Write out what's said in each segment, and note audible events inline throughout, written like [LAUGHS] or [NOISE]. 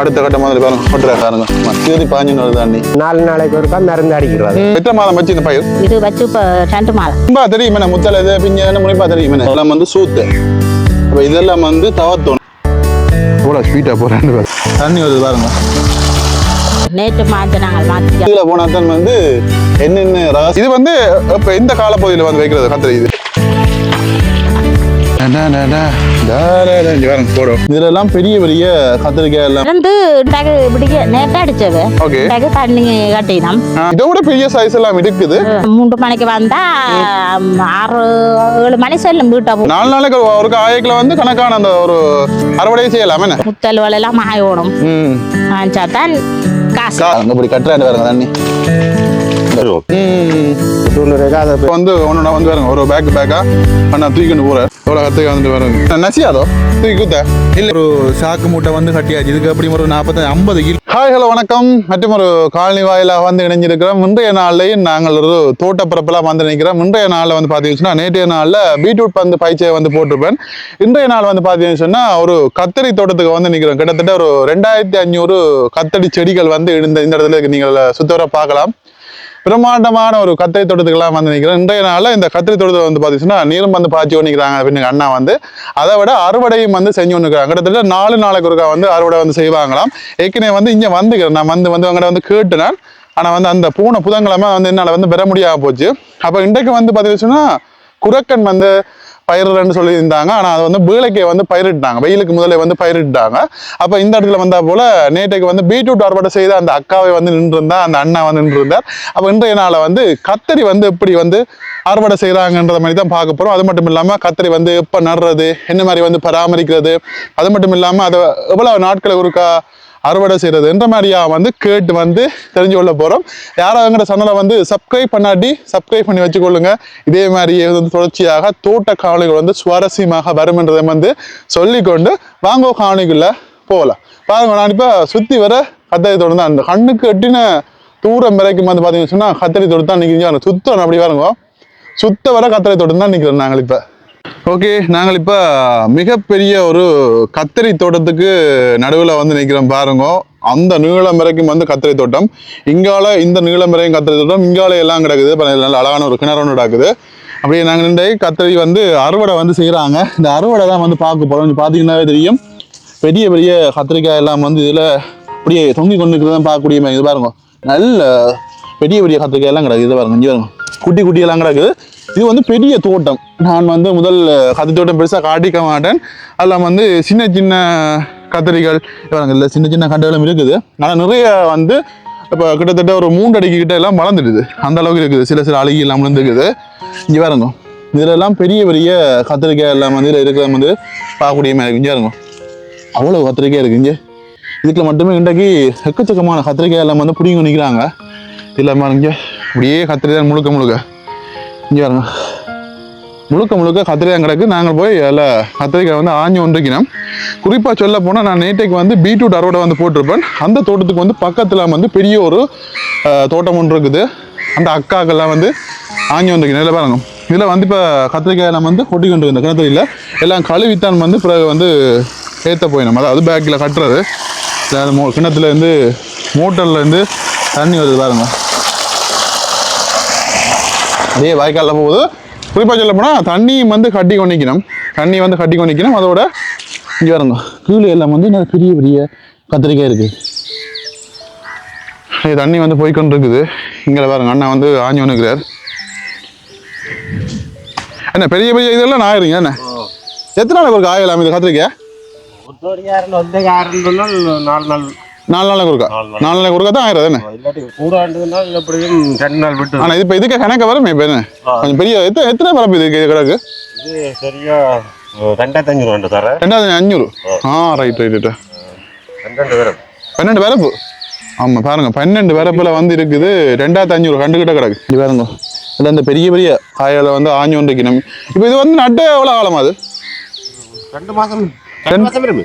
அடுத்த கட்ட மாதிரி பாருங்க கொட்டுறாருங்க மத்தியதி பாஞ்சின்னு வருது தண்ணி நாலு நாளைக்கு ஒருக்கா மருந்து அடிக்கிறது. எத்தனை மாதம் வச்சு இந்த பயிர் இது வச்சு இப்போ ரெண்டு மாதம். ரொம்ப தெரியும் என்ன முத்தல இது பிஞ்ச முனைப்பா தெரியும். என்ன எல்லாம் வந்து சூத்து. அப்ப இதெல்லாம் வந்து தவத்தோணும். இவ்வளோ ஸ்வீட்டாக போகிறேன் தண்ணி வருது பாருங்க. நேற்று மாற்றி நாங்கள் மாற்றி இதுல போனா தான் வந்து என்னென்ன ரகசியம் இது வந்து இப்ப எந்த காலப்பகுதியில வந்து வைக்கிறது கத்திரி இது. டா, டா, டா, டா, டா, டா, இங்க பாருங்க, போடும். இதுல எல்லாம் பெரிய பெரிய கத்திரிக்காய் எல்லாம் இருந்து டகு இப்படிக்கு நேற்று அடிச்சது. ஓகே டகு தண்ணி கட்டினோம். இதை விட பெரிய சைஸ் எல்லாம் இருக்குது. மூன்று மணிக்கு வந்தா ஆறு ஏழு மணி செல்லும் வீட்டை போ நாலு நாளைக்கு ஒரு- காய்க்குல வந்து கணக்கான அந்த ஒரு அறுவடை செய்யலாம் என்ன? முத்தல் வலையெல்லாம் மாய ஓடும். ம். தான் காசு. அங்க இப்படி கட்டுறாண்டு பாருங்க தண்ணி. வந்து ஒன்று வந்து பாருங்க ஒரு பேக் பேக்கா நான் தூக்கிட்டு போறேன் எவ்வளோ கத்துக்க வந்துட்டு பாருங்க நசியாதோ தூக்கி குத்த இல்லை ஒரு சாக்கு மூட்டை வந்து கட்டியாச்சு இதுக்கு அப்படி ஒரு நாற்பத்தி ஐம்பது கிலோ ஹாய் ஹலோ வணக்கம் மற்றும் ஒரு காலனி வாயிலாக வந்து இணைஞ்சிருக்கிறோம் இன்றைய நாள்லையும் நாங்கள் ஒரு தோட்டப்பரப்பெல்லாம் வந்து நிற்கிறோம் இன்றைய நாளில் வந்து பார்த்தீங்கன்னா நேற்றைய நாளில் பீட்ரூட் வந்து பயிற்சியை வந்து போட்டிருப்பேன் இன்றைய நாள் வந்து பார்த்தீங்கன்னு சொன்னால் ஒரு கத்தரி தோட்டத்துக்கு வந்து நிற்கிறோம் கிட்டத்தட்ட ஒரு ரெண்டாயிரத்தி அஞ்சூறு கத்தரி செடிகள் வந்து இந்த இந்த இடத்துல நீங்கள் சுத்தவர பார்க்கலாம் பிரம்மாண்டமான ஒரு கத்திரி தோட்டத்துக்கெல்லாம் வந்து நிற்கிறேன் இன்றைய நாளில் இந்த கத்திரி தோட்டத்தில் வந்து பார்த்தீங்கன்னா நீரும் வந்து பாய்ச்சி நிற்கிறாங்க அப்படின்னு அண்ணா வந்து. அதை விட அறுவடையும் வந்து செஞ்சு ஒன்றுக்கிறாங்க கிட்டத்தட்ட நாலு நாளைக்கு ஒருக்கா வந்து அறுவடை வந்து செய்வாங்களாம். ஏற்கனவே வந்து இங்கே வந்துக்கிறேன். நான் வந்து வந்து அவங்கள்ட்ட வந்து கேட்டுனேன் ஆனால் வந்து அந்த பூனை புதன்கிழமை வந்து என்னால் வந்து பெற முடியாமல் போச்சு. அப்போ இன்றைக்கு வந்து பார்த்தீங்கன்னா குரக்கன் வந்து பயிரிடன்னு சொல்லியிருந்தாங்க. ஆனால் அதை வந்து பீளைக்கு வந்து பயிரிட்டாங்க. வெயிலுக்கு முதலே வந்து பயிரிட்டாங்க. அப்போ இந்த இடத்துல வந்தா போல நேற்றைக்கு வந்து பீட்ரூட் அறுவடை செய்த அந்த அக்காவை வந்து நின்றுருந்தா அந்த அண்ணா வந்து நின்றுருந்தார். அப்போ இன்றைய நாளை வந்து கத்தரி வந்து எப்படி வந்து அறுவடை செய்கிறாங்கன்றத மாதிரி தான் பார்க்க போகிறோம் அது மட்டும் இல்லாமல் கத்திரி வந்து எப்போ நடுறது என்ன மாதிரி வந்து பராமரிக்கிறது அது மட்டும் இல்லாமல் அதை எவ்வளோ நாட்களை ஒருக்கா அறுவடை செய்கிறது என்ற மாதிரியா வந்து கேட்டு வந்து தெரிஞ்சு கொள்ள போகிறோம் யாராவது எங்கிற சேனலை வந்து சப்ஸ்கிரைப் பண்ணாட்டி சப்ஸ்கிரைப் பண்ணி வச்சுக்கொள்ளுங்க. இதே மாதிரியே வந்து தொடர்ச்சியாக தோட்ட காவலிகள் வந்து சுவாரஸ்யமாக வரும் என்றதை வந்து சொல்லிக்கொண்டு வாங்கோ காவலிக்குள்ள போகலாம். பாருங்க நான் இப்போ சுற்றி வர கத்தரி தோட்டம் தான். அந்த கண்ணுக்கு எட்டின தூரம் வரைக்கும் வந்து பார்த்தீங்கன்னு சொன்னால் கத்தரி தோட்டம் தான் நிற்கிறீங்க சுத்தம் அப்படி பாருங்க. சுத்த வர கத்தரி தோட்டம் தான் நிற்கிறோம் நாங்கள் இப்போ. ஓகே நாங்கள் இப்போ மிகப்பெரிய ஒரு கத்தரி தோட்டத்துக்கு நடுவில் வந்து நிற்கிறோம் பாருங்க. அந்த நீளம் வரைக்கும் வந்து கத்தரி தோட்டம். இங்கால இந்த நீளம் வரைக்கும் கத்தரி தோட்டம். இங்கால எல்லாம் கிடக்குது. நல்ல அழகான ஒரு கிணறு ஒன்று கிடக்குது. அப்படியே நாங்கள் நின்று கத்தரி வந்து அறுவடை வந்து செய்கிறாங்க இந்த அறுவடை தான் வந்து பார்க்க போகிறோம் பார்த்தீங்கன்னாவே தெரியும். பெரிய பெரிய கத்திரிக்காய் எல்லாம் வந்து இதில் அப்படியே தொங்கி கொண்டு இருக்கிறதான் பார்க்கக்கூடிய இது பாருங்க. நல்ல பெரிய பெரிய கத்திரிக்காய் எல்லாம் கிடக்குது. இது பாருங்க இங்கே பாருங்க. குட்டி குட்டி எல்லாம் கிடக்குது. இது வந்து பெரிய தோட்டம். நான் வந்து முதல் கத்திரி தோட்டம் பெருசாக காட்டிக்க மாட்டேன். அதெல்லாம் வந்து சின்ன சின்ன கத்திரிகள் இல்லை சின்ன சின்ன கண்டுகளும் இருக்குது. ஆனால் நிறைய வந்து இப்போ கிட்டத்தட்ட ஒரு மூன்று அடிக்கு கிட்ட எல்லாம் வளர்ந்துடுது. அந்த அளவுக்கு இருக்குது. சில சில அழுகி எல்லாம் விழுந்துருக்குது. இங்கே பாருங்க. இதெல்லாம் பெரிய பெரிய கத்திரிக்காய் எல்லாம் வந்து இதில் இருக்கிற வந்து பார்க்கக்கூடிய மாதிரி இருக்கு. இங்கே பாருங்க. அவ்வளோ கத்திரிக்காய் இருக்கு இங்கே. இதுக்குள்ள மட்டுமே இன்றைக்கு எக்கச்சக்கமான கத்திரிக்காய் எல்லாம் வந்து பிடிங்க நிற்கிறாங்க இல்லாமல் இங்கே. அப்படியே கத்திரிக்காய் முழுக்க முழுக்க. இங்கே பாருங்க. முழுக்க முழுக்க கத்திரிக்காய் கிடக்கு. நாங்கள் போய் அதில் கத்திரிக்காய் வந்து ஆஞ்சு ஒன்றிக்கணும் குறிப்பாக சொல்ல போனால் நான் நேற்றைக்கு வந்து பீட்ரூட் அறுவடை வந்து போட்டிருப்பேன். அந்த தோட்டத்துக்கு வந்து பக்கத்தில் வந்து பெரிய ஒரு தோட்டம் ஒன்று இருக்குது. அந்த அக்காக்கெல்லாம் வந்து ஆஞ்சு ஒன்றிக்கணும் இல்லை பாருங்க. இதில் வந்து இப்போ கத்திரிக்காய் நம்ம வந்து கொட்டி கொண்டு இந்த கிணத்துல எல்லாம் கழுவித்தான் வந்து பிறகு வந்து ஏற்ற போயிடும் அதாவது பேக்கில் கட்டுறது. கிணத்துலேருந்து மோட்டர்லேருந்து மோ தண்ணி வருது பாருங்க. அதே வாய்க்காலில் போகுது குறிப்பாக சொல்ல போனால் தண்ணி வந்து கட்டி கொண்டிக்கணும் தண்ணி வந்து கட்டி கொண்டிக்கணும் அதோட இங்கே வருங்க கீழே எல்லாம் வந்து நல்ல பெரிய பெரிய கத்திரிக்காய் இருக்குது இது தண்ணி வந்து போய்க்கொண்டு இருக்குது இங்கே பாருங்க அண்ணா வந்து ஆஞ்சு ஒன்றுக்கிறார் என்ன பெரிய பெரிய இதெல்லாம் நான் இருங்க என்ன எத்தனை நாள் ஒரு காயலாம் இது கத்திரிக்காய்? ஒரு நாலு நாள். நாலு நாளைக்கு ஒருக்கா? நாலு நாளைக்கு. ஒருக்கா தான் ஆயிரம் எப்படியும் ரெண்டு நாள் விட்டு ஆனால் இது இப்போ இதுக்கு கணக்கு வருமே இப்போ என்ன? கொஞ்சம் பெரிய எத்தனை எத்தனை பரப்பு இது கிடக்கு இது சரியா ரெண்டாயிரத்தி அஞ்சூறு வேண்டு தரேன் ரெண்டாயிரத்தி அஞ்சூறு ஆ. ரைட் ரைட் ரைட்டு ரெண்டு பேரும் பன்னெண்டு பிறப்பு ஆமாம் பாருங்க பன்னெண்டு பிறப்பில் வந்து இருக்குது ரெண்டாயிரத்தி அஞ்சூறு கண்டு கிட்ட கிடக்கு. இது பாருங்க இல்லை இந்த பெரிய பெரிய காயால் வந்து ஆஞ்சு ஒன்று இப்போ இது வந்து நட்டு எவ்வளோ காலம் அது? ரெண்டு மாதம் ரெண்டு மாதம் இருக்கு.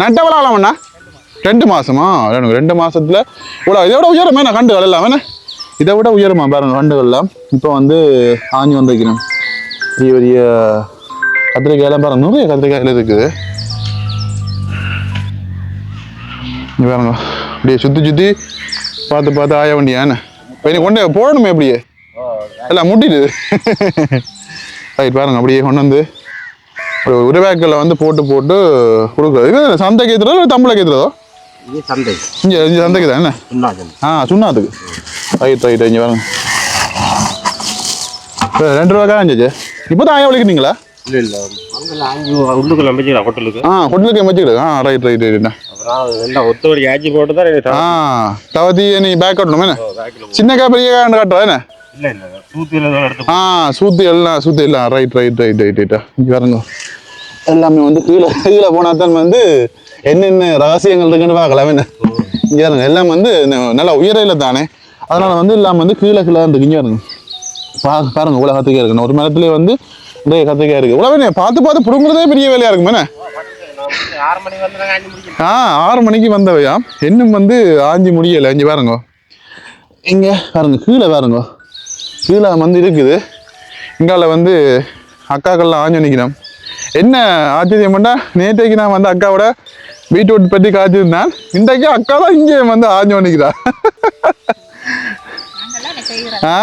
நட்டு எவ்வளோ காலம் அண்ணா ரெண்டு மாசமா? ரெண்டு ரெண்டு மாசத்துல இவ்வளோ இதை விட உயரமே நான் கண்டுகள் எல்லாம் என்ன? இதை விட உயரமா? பாருங்க கண்டுகள்லாம் இப்போ வந்து ஆஞ்சு வந்து வைக்கணும் பெரிய பெரிய கத்திரிக்காயெல்லாம் பாருங்க நிறைய கத்திரிக்காயில் இருக்குது. இங்க பாருங்க அப்படியே சுற்றி சுற்றி பார்த்து பார்த்து ஆய வேண்டியானே இப்போ நீ கொண்டு போடணுமே அப்படியே. எல்லாம் முட்டிட்டு ரைட் [LAUGHS] பாருங்க அப்படியே கொண்டு வந்து உருவாக்கில் வந்து போட்டு போட்டு கொடுக்குறது. இது சந்தைக்கு ஏற்றுறதோ இல்லை தமிழை ஏற்றுறதோ இது சந்தை. இங்கே சந்தைக்கு தான் என்ன? சந்தை ஆ சுண்ணாத்துக்கு. ரைட் ரைட் இங்கே பாருங்க. இப்போ ரெண்டு ரூபா காஞ்சிச்சு இப்போ தான் ஆயா வலிக்கிறீங்களா இல்லை இல்லை. உள்ளுக்குள்ள நம்பிக்கலாம் ஹோட்டலுக்கு. ஆ கொட்டுலுக்கு வச்சுக்கிடு ஆ ரைட் ரைட் எல்லாம் ஒத்தவடி ஆச்சி போட்டு தான் ஆ தவத்தி நீ பேக் கட்டணும் என்ன? பேக்கில் சின்ன கா பெரிய கட்டுறா என்ன? ஆ சூத்தி எல்லாம் சூத்தி எல்லாம். ரைட் ரைட் ரைட் ரைட் ரைட்டா இங்கே பாருங்க. எல்லாமே வந்து கீழே கீழே போனால் தான் வந்து என்னென்ன ரகசியங்கள் இருக்குன்னு பார்க்கலாம். என்ன? இங்கே இருங்க எல்லாம் வந்து ந- நல்லா உயரையில் தானே. அதனால் வந்து எல்லாம் வந்து கீழே கீழே இருக்கு. இங்கே பாருங்க. பா பாருங்க இவ்வளோ கத்திரிக்காய் இருக்குண்ணே ஒரு மரத்துலேயே வந்து நிறைய கத்திரிக்காய் இருக்குது இவ்வளோ பார்த்து பார்த்து பிடுங்குறதே பெரிய வேலையாக இருக்குமே. ஆறு மணிக்கு ஆ ஆறு மணிக்கு வந்தவையா? இன்னும் வந்து ஆஞ்சி முடியலை. இங்கே பாருங்க. இங்கே பாருங்க. கீழே பாருங்க. கீழே வந்து இருக்குது. இங்கால வந்து அக்காக்கள்லாம் ஆஞ்சு நிற்கிறோம் என்ன ஆச்சரியம் பண்ணா நேற்றைக்கு நான் வந்து அக்காவோட பீட்ரூட் பற்றி காய்ச்சிருந்தேன் இன்றைக்கு அக்கா தான் இங்கே வந்து ஆஞ்சு நிற்கிறா ஆ?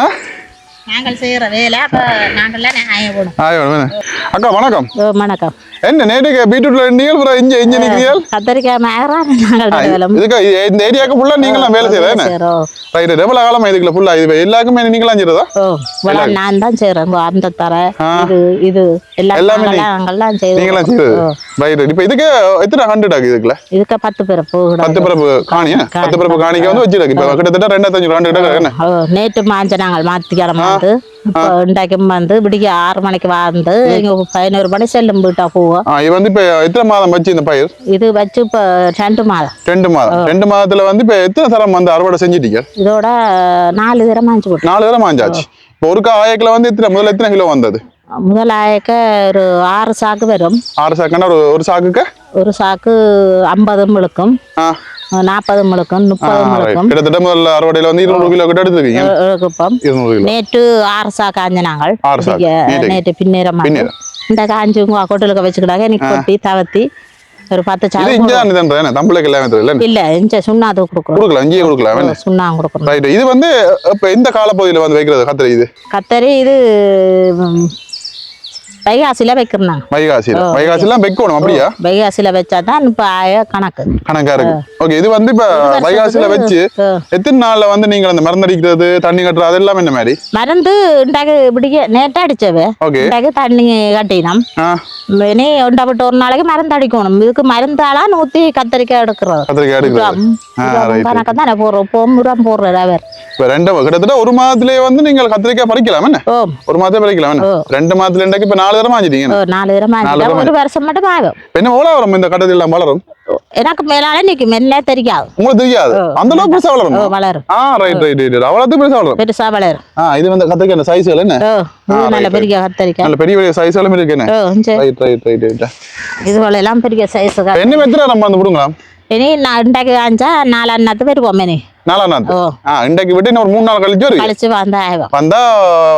நாங்கள் செய்கிற வேலை அப்போ நாங்கள்லாம் போடும். ஆயோ வேணாம். அக்கா வணக்கம். ஓ வணக்கம். என்ன நேற்றுக்கு பீட்ரூட்ல இருந்தீங்க அப்புறம் இங்கே இங்கே நிற்கிறீர்கள் கத்தரிக்காய் மேகரா நாங்கள் இதுக்கு இந்த ஏரியாவுக்கு ஃபுல்லாக நீங்களாம் வேலை செய்யறேன் ரைட் எவ்வளோ காலமா இதுக்குள்ள ஃபுல்லா இது எல்லாருக்குமே நீங்களாம் செய்யறதா? ஓ நான் தான் செய்கிறேன் அந்த தர இது இது எல்லாம் நாங்கள்லாம் செய்து நீங்களாம் செய்யறது ரைட் இப்போ இதுக்கு எத்தனை ஹண்ட்ரட் ஆகுது இதுக்குள்ள? இதுக்கு பத்து பேர் போகணும் பத்து பிறப்பு காணியா? பத்து பிறப்பு காணிக்க வந்து வச்சிருக்கு. இப்போ கிட்டத்தட்ட ரெண்டாயிரத்தஞ்சு ஹண்ட்ரட் என்ன ஓ, நேற்று மாஞ்ச நாங்கள் இப்போ இன்றைக்கும் வந்து விடிய ஆறு மணிக்கு வந்து இங்கே பதினோரு மணி செல்லும் வீட்டா போவோம் இது வந்து இப்போ எத்தனை மாதம் வச்சு இந்த பயிர்? இது வச்சு இப்போ ரெண்டு மாதம். ரெண்டு மாதம். ரெண்டு மாதத்துல வந்து இப்போ எத்தனை தரம் வந்து அறுவடை செஞ்சிட்டீங்க? இதோட நாலு தரம் மாஞ்சு போட்டோம் நாலு தரம் ஆஞ்சாச்சு இப்போ ஒரு ஆயக்கில் வந்து எத்தனை முதல்ல எத்தனை கிலோ வந்தது? முதல் ஆயக்க ஒரு ஆறு சாக்கு வரும். ஆறு சாக்குன்னா ஒரு ஒரு சாக்குக்கு? ஒரு சாக்கு ஐம்பதும் இழுக்கும் ஆ முப்பதும் ரைட் இழுக்கும் கிட்டத்தட்ட முதல்ல அறுவடையில் வந்து இருநூறு கிலோ கிட்ட எடுத்துருக்கீங்க. இருநூறு கிலோ. நேற்று ஆறு சாக்கு ஆஞ்ச நாங்கள். நேற்று பின்னேரம். இந்த காஞ்சி கொட்டலுக்கு வச்சுக்கிட்டாங்க இன்னைக்கு கொட்டி தவத்தி ஒரு பத்து சாக்கு இங்கே தான் இதுன்ற என்ன தமிழுக்கு எல்லாமே தெரியல இல்ல கொடுக்குறோம். கொடுக்கலாம் இங்கேயே கொடுக்கலாம். கொடுக்குறோம். ரைட் இது வந்து இப்போ எந்த காலப்பகுதியில் வந்து வைக்கிறது? கத்திரி இது? கத்தரி இது ம், வைகாசியில. வைக்கிறோம் வைகாசியில் வைகாசிலாம் வைக்கணும் அப்படியா? வைகாசியில வச்சா தான் இப்போ கணக்கு. கணக்கா இருக்கு. ஓகே இது வந்து இப்ப வைகாசியில வச்சு. எத்தனை நாள்ல வந்து நீங்க அந்த மருந்தடிக்கிறது தண்ணி கட்டுறது அது எல்லாமே என்ன மாதிரி? மருந்து இன்றைக்கு இப்படியே நேற்று அடிச்சவே. இன்றைக்கு தண்ணி கட்டினோம். இனி உண்டப்பட்டு ஒரு நாளைக்கு மருந்து அடிக்கணும். இதுக்கு மருந்தாலா நூற்றி கத்திரிக்காய் எடுக்கிறது. கத்திரிக்காய் right, கணக்கு தானே போடுறோம். பொம்முறம் போடுறது அவர். இப்ப ரெண்டு கிட்டத்தட்ட ஒரு மாதத்திலேயே வந்து நீங்க கத்திரிக்காய் பறிக்கலாம் என்ன? ஒரு மாதத்துல பறிக்கலாம் என்ன? ரெண்டு மாதத்துல இன்றைக்கு இப்ப நாலு தடவை ஆஞ்சிட்டீங்க நாலு தரம் தரம் ஒரு வருஷம் மட்டும் ஆகும். என்ன எவ்வளவு வரும் இந்த கட்டத்தில் எல்லாம் வளரும்? எனக்கு மேலால நிற்க மெல்ல தெரியாது. உங்களுக்கு தெரியாது? அந்த அளவுக்கு பெருசா வளரும்? வளரும். ஆ ரைட் ரைட் ரைட் அவ்வளவு பெருசா வளரும். பெருசா வளரும். ஆ இது வந்து கத்திரிக்காய் சைஸ்கள் என்ன? நல்ல பெரிய கத்திரிக்காய். நல்ல பெரிய பெரிய சைஸ்களும் இருக்கு என்ன? ரைட் ரைட் ரைட் ரைட் இது எல்லாம் பெரிய சைஸுக்கு என்ன மெத்தனை நம்ம வந்து விடுங்களா இனி நான் இன்றைக்கு காஞ்சா நாலு அண்ணாத்து வருவோம் இனி நாலாம் நாள் ஓ ஆ இன்றைக்கு விட்டு இன்னும் ஒரு மூணு நாள் கழிச்சு வரும் கழிச்சு வந்த வந்தா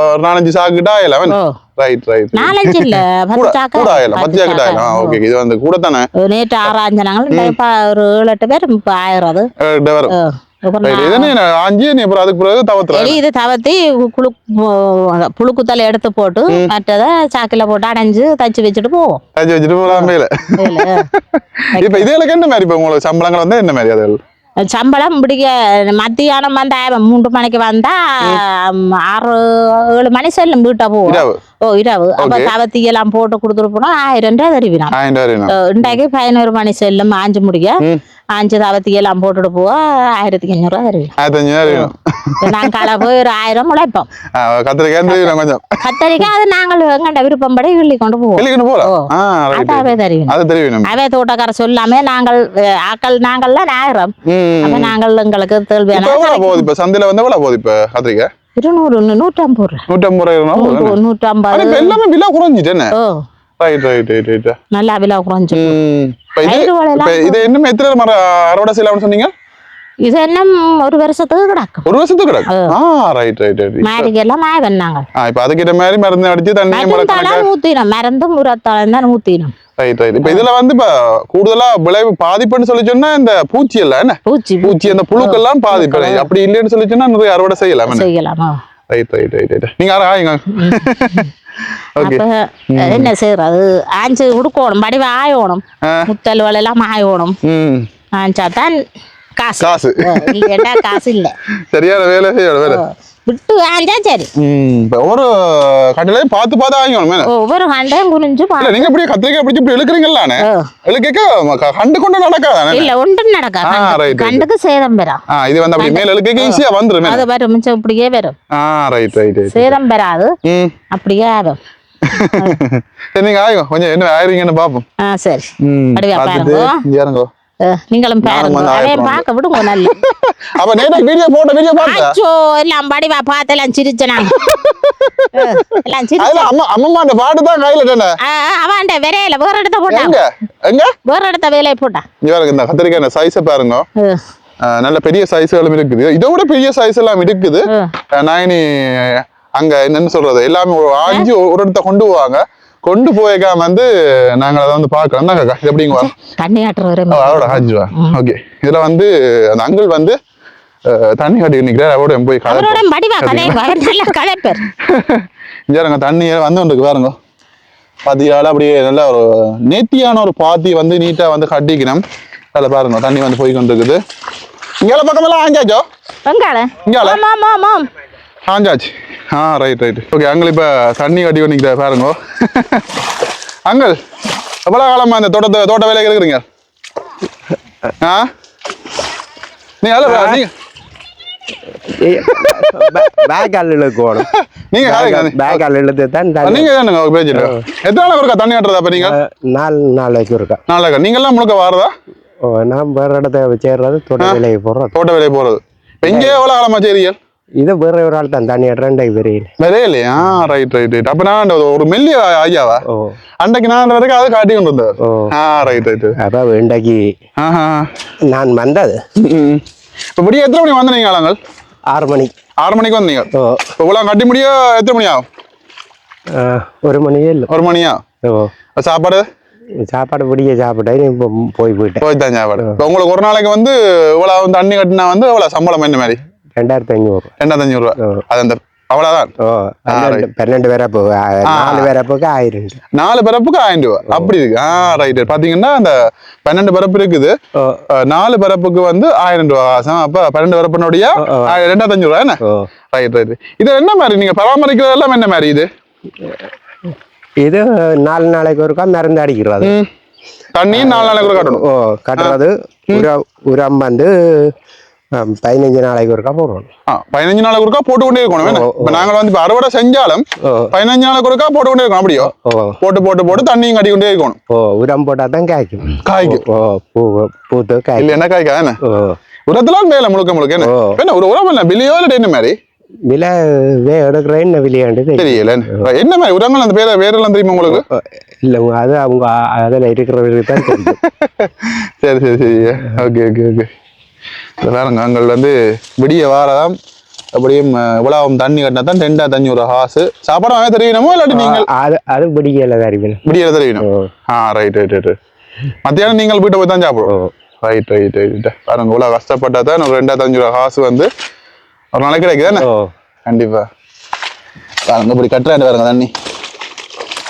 ஒரு நாலஞ்சு சாக்கிட்டா ஆயிலாம் ஓ ரைட் ரைட் நாலஞ்சு இல்ல கூட பத்து சாக்கா கூட ஆயிலாம் பத்து சாக்கா. ஓகே இது வந்து கூட தானே நேற்று ஆறு அஞ்சு நாங்கள் இப்போ ஒரு ஏழு எட்டு பேர் ஆயிரம் ஏ, வரும் இது தவத்தி குழு புழுக்குத்தலை எடுத்து போட்டு மற்றதை சாக்கில் போட்டு அடைஞ்சு தச்சு வச்சுட்டு போவோம் ஆஞ்சி வச்சுட்டு போகலாம் இதுல இப்ப இதுகளுக்கு என்ன மாதிரி இப்ப உங்களுக்கு சம்பளங்கள் வந்து என்ன மாதிரி அது சம்பளம் பிடிக்க மத்தியானம் வந்தா மூன்று மணிக்கு வந்தா ஆறு ஏழு மணி செல்லும் வீட்டை போவோம். ஓ இரவு. அப்ப. தவத்தி எல்லாம் போட்டு கொடுத்துட்டு போனா ஆயிரம் ரூபாய் தருவினான். இன்றைக்கு பதினோரு மணி செல்லும் ஆஞ்சு முடிக்க. ஆஞ்சு தவத்தி எல்லாம் போட்டுட்டு போவா ஆயிரத்தி ஐநூறுரூவா தருவினான். ஆயிரத்தி அஞ்சு வேணும் நாங்கள் போய் ஒரு ஆயிரம் உழைப்போம் கத்திரிக்காய் கொஞ்சம். கத்தரிக்காய் அது நாங்கள் எங்கண்ட விருப்பம்படி கிள்ளி கொண்டு போவோம். அது தெரியும் அவே தோட்டக்கார சொல்லாமே நாங்கள் ஆக்கள் நாங்கள்லாம் ஆயிரம். அப்ப நாங்கள் எங்களுக்கு எவ்வளவு போகுது? இப்ப சந்தையில வந்து எவ்வளவு போகுது இப்ப கத்திரிக்காய்? இருநூறு நூற்றம்பது ரூபா. நூற்றம்பது? ஆனா நூற்றம்பது எல்லாமே விலை குறைஞ்சிட்டு என்ன? ஓ. ரைட் ரைட் ரைட் ரைட் நல்லா விலை குறைஞ்சு ம் இப்ப இது இன்னும் எத்தனை மர அறுவடை செய்யலாம்னு சொன்னீங்க? இது என்ன ஒரு வருஷத்துக்கு கிடக்கும் ஒரு வருஷத்துக்கு கிடக்கு ஆ ரைட் ரைட் ரைட் மாடிக்கு எல்லாம் மாய பண்ணாங்க ஆ இப்ப அதுக்கிட்ட மாதிரி மருந்து அடிச்சு தண்ணி மருந்தாலாம் ஊத்தினோம் மருந்தும் உரத்தாலும் தான் ஊத்தினோம் ரைட் ரைட் இப்போ இதுல வந்து இப்ப கூடுதலா விளைவு பாதிப்புன்னு சொல்லி சொன்னா இந்த பூச்சி எல்லாம் என்ன பூச்சி பூச்சி அந்த புழுக்கெல்லாம் பாதிப்பு அப்படி இல்லைன்னு சொல்லி சொன்னா நிறைய அறுவடை செய்யலாம் செய்யலாமா ரைட் ரைட் ரைட் ரைட் நீங்க அப்ப என்ன செய்யறது ஆஞ்சு உடுக்கணும் வடிவ ஆயணும். முத்தல் எல்லாம் ஆயணும் ஆஞ்சாதான் காசு. காசு. இல்லைன்னா காசு இல்ல. சரியான வேலை செய்யணும் வேலை. விட்டு ஆஞ்சா சரி. ஒவ்வொரு கட்டிலையும் பார்த்து பார்த்து மேல. ஒவ்வொரு கண்டையும் குனிஞ்சு பா இல்ல நீங்க இப்படி கத்திரிக்காய் பிடிச்சி இப்படி இழுக்கிறீங்களானே. இழுக்க கண்டு கொண்டு நடக்காதானே இல்ல ஒன்றும் நடக்கா ஆ, right, right. கண்டுக்கு சேதம் பெறாம் இது வந்து அப்படி மேல இழுக்க ஈஸியா வந்துரும் அது வரும் மிச்சம் இப்படியே வரும். ஆ ரைட் ரைட் ரைட் சேதம் பெறாது. அப்படியே [LAUGHS] சரி நீங்க ஆகும் கொஞ்சம் என்ன ஆயிருங்கன்னு பாப்போம். சரி. அப்படியா பாருங்க. நீங்களும் பார்க்க விடுங்க நல்ல அப்ப நேரா வீடியோ போட்ட வீடியோ பார்த்தா அச்சோ எல்லாம் படிவா பார்த்து எல்லாம் சிரிச்சனாங்க எல்லாம் சிரிச்சு அம்மா அம்மா அந்த பாட்டு தான் கையில தானே அவன்ட விரையில வேற இடத்த போட்டான் எங்க எங்க வேற இடத்த வேலையை போட்டான் இங்க பாருங்க இந்த கத்திரிக்காய் இந்த சைஸை பாருங்க நல்ல பெரிய சைஸ்களும் இருக்குது இதை விட பெரிய சைஸ் எல்லாம் இருக்குது நான் அங்க என்னன்னு சொல்றது? எல்லாமே ஆஞ்சு ஒரு ஒரு இடத்த கொண்டு போவாங்க கொண்டு போய்க்காம வந்து நாங்க அதை வந்து பார்க்கலாம் தான் இது எப்படிங்க தண்ணி அதோட ஹாஜிவா ஓகே. இதுல வந்து அந்த அங்கிள் வந்து தண்ணி கட்டி நிக்கிறார் அவரோட போய் கதைப்பேர் இங்க தண்ணி வந்து கொண்டு பாருங்க. பாத்தியால அப்படியே நல்ல ஒரு நேர்த்தியான ஒரு பாத்தி வந்து நீட்டா வந்து கட்டிக்கணும். அதில் பாருங்க தண்ணி வந்து போய் கொண்டு இருக்குது இங்கே பக்கமெல்லாம் ஆஞ்சாச்சோ ஆமா ஆமா ஆஞ்சாச்சு ஆ ரைட் ரைட் ஓகே அங்கிள் இப்போ தண்ணி கட்டி பண்ணிக்கிற பாருங்க. அங்கிள் எவ்வளோ காலமா இந்த தோட்டத்தை தோட்ட வேலைக்கு இருக்கிறீங்க? ஆ? நீ அதில் நீங்க பேக் அல் இழுக்கணும் நீங்க பேக் அல் இழுத்து தான் தண்ணி நீங்க தானுங்க பேச்சு எத்தனை நாள் ஒருக்கா தண்ணி நீங்க? அஹ், நாலு நாளைக்கு இருக்கா நாளைக்கா நீங்க எல்லாம் முழுக்க வாரதா? நான் வேற இடத்த சேர்றது தோட்ட விலையை போடுறது தோட்ட வேலையை போறது. இப்ப இங்கே எவ்வளவு காலமா செய்றீங்க? இது வேற ஒரு ஆள் தான் தண்ணி ரெண்டாய் பெரியல வேலையே இல்லையா ரைட் ரைட் ரைட் அப்ப நான் ஒரு மெல்லிய ஐயாவா? அன்றைக்கு நான் வரைக்கும் அதை காட்டி கொண்டு வந்தேன் ஓ. ஆ ரைட் ரைட் அப்போ ஆஹா. நான் வந்தது. இப்ப விடிய எத்தனை மணி வந்தீங்க ஆளுங்கள் ஆறு மணிக்கு ஆறு மணிக்கு வந்தீங்க. இப்போ இவ்வளோ கட்டி முடிய எத்தனை மணி ஆகும்? ஒரு மணியே இல்லை. ஒரு மணியா? ஓ. சாப்பாடு? சாப்பாடு பிடிக்க சாப்பிட்டேன் இப்போ போய் போயிட்டேன். போய் தான் சாப்பாடு இப்போ உங்களுக்கு ஒரு நாளைக்கு வந்து இவ்வளவு தண்ணி கட்டினா வந்து இவ்வளவு சம்பளம் என்ன மாதிரி? ரெண்டாயிரத்தி ஐநூறு. ரெண்டாயிரத்தி ஓ. அது அந்த அவ்வளவுதான். பன்னெண்டு பேரப்போ நாலு பேரப்போக்கு ஆயிரம் நாலு பிறப்புக்கு ஆயிரம் ரூபா. அப்படி இருக்கு. ஆ ரைட் பாத்தீங்கன்னா அந்த பன்னெண்டு பிறப்பு இருக்குது. நாலு பிறப்புக்கு வந்து ஆயிரம் ரூபா. ஆசம் அப்ப பன்னெண்டு. ஆயிரம் ரெண்டாயிரத்தி ரூபா என்ன? ரைட் ரைட் இது என்ன மாதிரி? நீங்க பராமரிக்கிறது எல்லாம் என்ன மாதிரி இது? இது நாலு நாளைக்கு ஒருக்கா மருந்து அடிக்கிறது ம். தண்ணி நாலு நாளைக்கு கூட கட்டணும். கட்டுறது. உரம் உரம் வந்து பதினஞ்சு நாளைக்கு ஒருக்கா போடணும் ஆ பதினஞ்சு நாளைக்கு ஒருக்கா போட்டு கொண்டே இருக்கணும். இப்ப நாங்கள் வந்து இப்ப அறுவடை செஞ்சாலும் பதினஞ்சு நாளைக்கு ஒருக்கா போட்டு கொண்டே இருக்கணும் அப்படியோ? போட்டு போட்டு போட்டு தண்ணியும் கட்டி கொண்டே இருக்கணும். ஓ உரம் போட்டால் தான் காய்க்கும். காய்க்கும். ஓ பூ பூத்து காய்க்கும். இல்ல என்ன காய்க்கா என்ன? ஓ. உரத்துல மேல முழுக்க முழுக்க என்ன? ஒரு உரம் என்ன பில்லியோ இல்லை என்ன மாதிரி? விலை எடுக்கிற என்ன விலையாண்டு தெரியல என்ன? மாதிரி உரங்கள் அந்த பேர வேரெல்லாம் தெரியுமா உங்களுக்கு? இல்லை அது அவங்க அதில் இருக்கிறவங்களுக்கு தான் [LAUGHS] சரி சரி சரி. Okay okay okay. பாருங்க அங்கே வந்து விடிய வாரம் அப்படியும் இவ்வளவு தண்ணி கட்டினா தான் ரெண்டா தண்ணி ஒரு ஹாசு. சாப்பாடு வாங்க தெரியணுமோ இல்லாட்டி நீங்கள்? அது அது பிடிக்கல அறிவியல். விடிய தெரியணும் ஓ. ஆ ரைட் ரைட் ரைட் மத்தியானம் நீங்கள் வீட்டை போய் தான் சாப்பிடுவோம். ரைட் ரைட் ரைட் பாருங்க இவ்வளோ கஷ்டப்பட்டா தான் ஒரு ரெண்டா தஞ்சு ரூபா காசு வந்து ஒரு நாளைக்கு கிடைக்குதானே ஓ. கண்டிப்பா. பாருங்க இப்படி கட்டுறாண்டு பாருங்க தண்ணி.